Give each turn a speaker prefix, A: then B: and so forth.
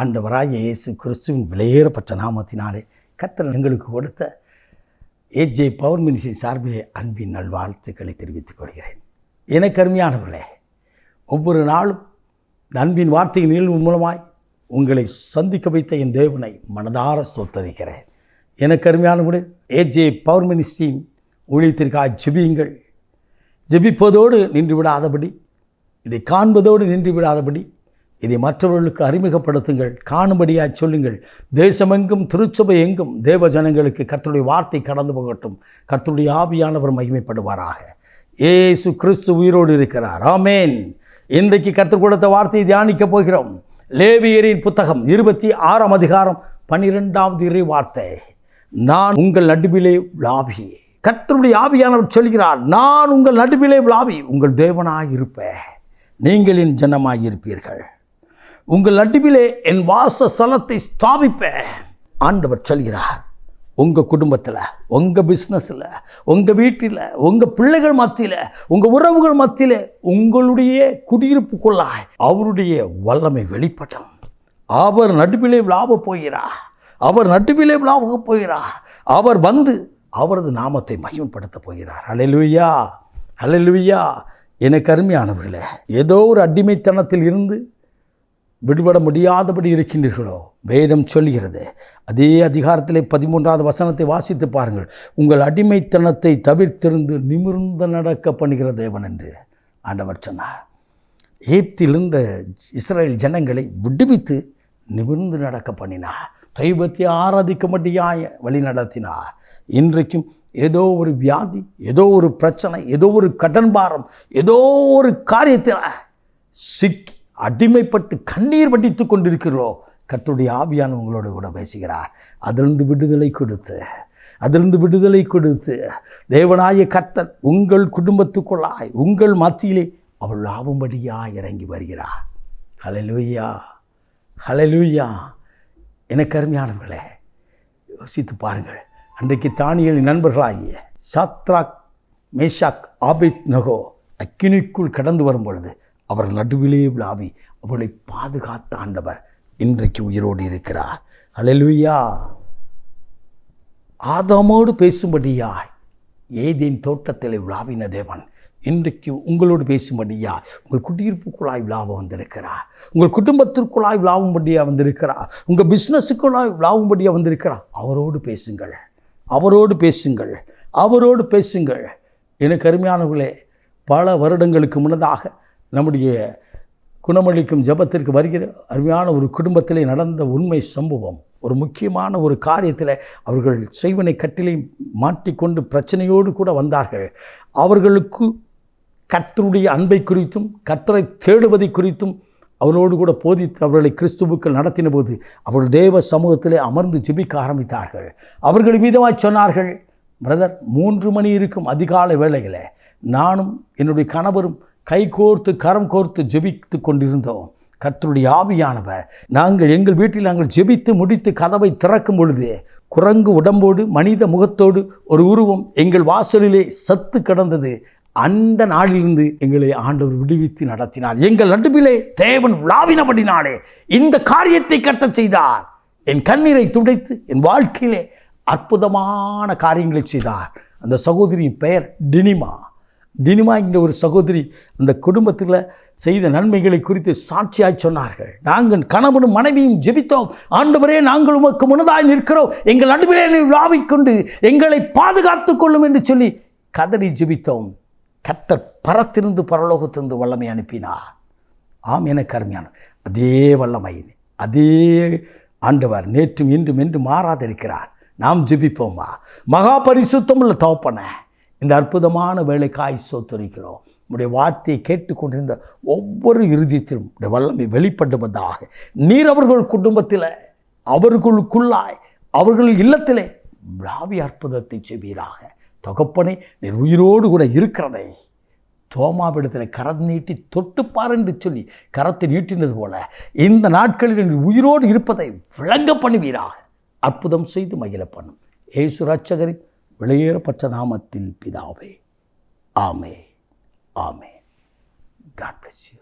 A: ஆண்டவராகிய இயேசு கிறிஸ்துவின் விலையேறப்பட்ட நாமத்தினாலே கத்தர் எங்களுக்கு கொடுத்த ஏஜே பவர் மினிஸ்ட்ரி சார்பிலே அன்பின் நல்வாழ்த்துக்களை தெரிவித்துக் கொள்கிறேன். எனக்கு அருமையானவர்களே ஒவ்வொரு நாளும் அன்பின் வார்த்தையின் நிகழ்வு மூலமாய் உங்களை சந்திக்க வைத்த என் தேவனை மனதார ஸ்தோத்தரிக்கிறேன். எனக்கு அருமையானவர்களே ஏஜே பவர் மினிஸ்ட்ரியின் ஊழியத்திற்காக ஜெபியுங்கள். ஜெபிப்பதோடு நின்று விடாதபடி இதை காண்பதோடு நின்று விடாதபடி இதை மற்றவர்களுக்கு அறிமுகப்படுத்துங்கள் காணும்படியாய் சொல்லுங்கள். தேசமெங்கும் திருச்சபை எங்கும் தேவ ஜனங்களுக்கு கர்த்தருடைய வார்த்தை கடந்து போகட்டும். கர்த்தருடைய ஆவியானவர் மகிமைப்படுவாராக. ஏசு கிறிஸ்து உயிரோடு இருக்கிறார். ஆமேன். இன்றைக்கு கற்றுக் கொடுத்த வார்த்தையை தியானிக்கப் போகிறோம். லேவியரின் புத்தகம் இருபத்தி ஆறாம் அதிகாரம் பன்னிரெண்டாவது இறை வார்த்தை. நான் உங்கள் நடுவிலே விளாவி கர்த்தருடைய ஆவியானவர் சொல்கிறார் நான் உங்கள் நடுவிலே விளாவி உங்கள் தேவனாக இருப்பேன் நீங்கள் என் ஜனமாய் இருப்பீர்கள் உங்கள் நடுவிலே என் வாச ஸ்தலத்தை ஸ்தாபிப்பேன். ஆண்டவர் சொல்கிறார் உங்கள் குடும்பத்தில் உங்கள் பிஸ்னஸில் உங்கள் வீட்டில் உங்கள் பிள்ளைகள் மத்தியில் உங்கள் உறவுகள் மத்தியில் உங்களுடைய குடியிருப்புக்குள்ளாய் அவருடைய வல்லமை வெளிப்படும். அவர் நடுவிலே விழாவ போகிறார் அவர் நடுவிலே விழாவ போகிறார் அவர் வந்து அவரது நாமத்தை மகிமைப்படுத்த போகிறார். ஹalleluya ஹalleluya எனக்கு அருமையானவர்களே ஏதோ ஒரு அடிமைத்தனத்தில் இருந்து விடுபட முடியாதபடி இருக்கின்றீர்களோ? வேதம் சொல்கிறது அதே அதிகாரத்திலே பதிமூன்றாவது வசனத்தை வாசித்து பாருங்கள். உங்கள் அடிமைத்தனத்தை தவிர்த்திருந்து நிமிர்ந்து நடக்க பண்ணுகிற தேவன் என்று ஆண்டவர் சொன்னார். ஏப்திலிருந்த இஸ்ரேல் ஜனங்களை விடுவித்து நிமிர்ந்து நடக்க பண்ணினார். தெய்வத்தை ஆராதிக்கும்படியாய் வழி நடத்தினார். இன்றைக்கும் ஏதோ ஒரு வியாதி ஏதோ ஒரு பிரச்சனை ஏதோ ஒரு கடன் பாரம் ஏதோ ஒரு காரியத்தில் சிக்கி அடிமைப்பட்டு கண்ணீர் வடித்து கொண்டிருக்கிறோம் கர்த்தருடைய ஆவியான உங்களோடு கூட பேசுகிறார். அதிலிருந்து விடுதலை கொடுத்து அதிலிருந்து விடுதலை கொடுத்து தேவனாய கர்த்தர் உங்கள் குடும்பத்துக்குள்ளாய் உங்கள் மத்தியிலே அவள் லாபம்படியாக இறங்கி வருகிறார். ஹலலூயா ஹலலூயா எனக்கு அருமையானவர்களே யோசித்து பாருங்கள். அன்றைக்கு தானியலின் நண்பர்களாகிய சாத்ராக் மேஷாக் ஆபித் நகோ அக்கினிக்குள் கடந்து வரும் பொழுது அவர் நடுவிலே விழாவி அவளை பாதுகாத்த ஆண்டவர் இன்றைக்கு உயிரோடு இருக்கிறார். அலலுயா ஆதாமோடு பேசும்படியாய் ஏதேன் தோட்டத்தில் விழாவின தேவன் இன்றைக்கு உங்களோடு பேசும்படியா உங்கள் குடியிருப்புக்குழாய் விழாவை வந்திருக்கிறார். உங்கள் குடும்பத்திற்குள்ளாய் விழாவும்படியாக வந்திருக்கிறார். உங்கள் பிஸ்னஸுக்குள்ளாய் விழாவும்படியாக வந்திருக்கிறார். அவரோடு பேசுங்கள். அவரோடு பேசுங்கள். அவரோடு பேசுங்கள். எனக்கு அருமையானவர்களே பல வருடங்களுக்கு முன்னதாக நம்முடைய குணமளிக்கும் ஜபத்திற்கு வருகிற அருமையான ஒரு குடும்பத்திலே நடந்த உண்மை சம்பவம் ஒரு முக்கியமான ஒரு காரியத்தில் அவர்கள் செய்வனை கட்டிலை மாட்டிக்கொண்டு பிரச்சனையோடு கூட வந்தார்கள். அவர்களுக்கு கர்த்தருடைய அன்பை குறித்தும் கர்த்தரை தேடுவதை குறித்தும் அவரோடு கூட போதித்து அவர்களை கிறிஸ்துவுக்கள் நடத்தின போது அவர்கள் தேவ சமூகத்திலே அமர்ந்து ஜெபிக்க ஆரம்பித்தார்கள். அவர்கள் மீதமாய் சொன்னார்கள் பிரதர் மூன்று மணி இருக்கும் அதிகாலை வேளையில் நானும் என்னுடைய கணவரும் கை கோர்த்து கரம் கோர்த்து ஜெபித்து கொண்டிருந்தோம். கர்த்தருடைய ஆவியானவர் நாங்கள் எங்கள் வீட்டில் நாங்கள் ஜெபித்து முடித்து கதவை திறக்கும் பொழுது குரங்கு உடம்போடு மனித முகத்தோடு ஒரு உருவம் எங்கள் வாசலிலே சத்து கிடந்தது. அந்த நாளிலிருந்து எங்களை ஆண்டவர் விடுவித்து நடத்தினார். எங்கள் நடுவிலே தேவன் விழாவினபடினாலே இந்த காரியத்தை கட்ட செய்தார். என் கண்ணீரை துடைத்து என் வாழ்க்கையிலே அற்புதமான காரியங்களை செய்தார். அந்த சகோதரியின் பெயர் டினிமா. தினிமாங்கிற என்ற ஒரு சகோதரி அந்த குடும்பத்தில் செய்த நன்மைகளை குறித்து சாட்சியாய் சொன்னார்கள். நாங்கள் கணவனும் மனைவியும் ஜெபித்தோம். ஆண்டவரே நாங்கள் உமக்கு முன்னதாய் நிற்கிறோம். எங்கள் நடுவிலே விழாவிக்கொண்டு எங்களை பாதுகாத்து கொள்ளும் என்று சொல்லி கதறி ஜெபித்தோம். கத்தர் பரத்திருந்து பரலோகத்திருந்து வல்லமை அனுப்பினார். ஆம் என கருமையான அதே வல்லமை அதே ஆண்டவர் நேற்றும் இன்றும் என்று மாறாதிருக்கிறார் நாம் ஜெபிப்போமா? மகா பரிசுத்தம் உள்ள தோப்பனை இந்த அற்புதமான வேலைக்காய் சோத்தரிக்கிறோம். உடைய வார்த்தையை கேட்டுக்கொண்டிருந்த ஒவ்வொரு இறுதியத்திலும் உடைய வல்லமை வெளிப்படுவதாக. நீர் அவர்கள் குடும்பத்தில் அவர்களுக்குள்ளாய் அவர்கள் இல்லத்திலே விழாவி அற்புதத்தை செய்வீராக. தொகப்பனை நீர் உயிரோடு கூட இருக்கிறதை தோமாவிடத்தில் கரம் நீட்டி தொட்டுப்பார் என்று சொல்லி கரத்தை நீட்டினது போல இந்த நாட்களில் நீர் உயிரோடு இருப்பதை விளங்க பண்ணுவீராக. அற்புதம் செய்து மகிழ பண்ணும். ஏசு ரட்சகரின் வெளியேறப்பட்ட நாமத்தின் பிதாவே. ஆமே ஆமே காட் பிளஸ் யூ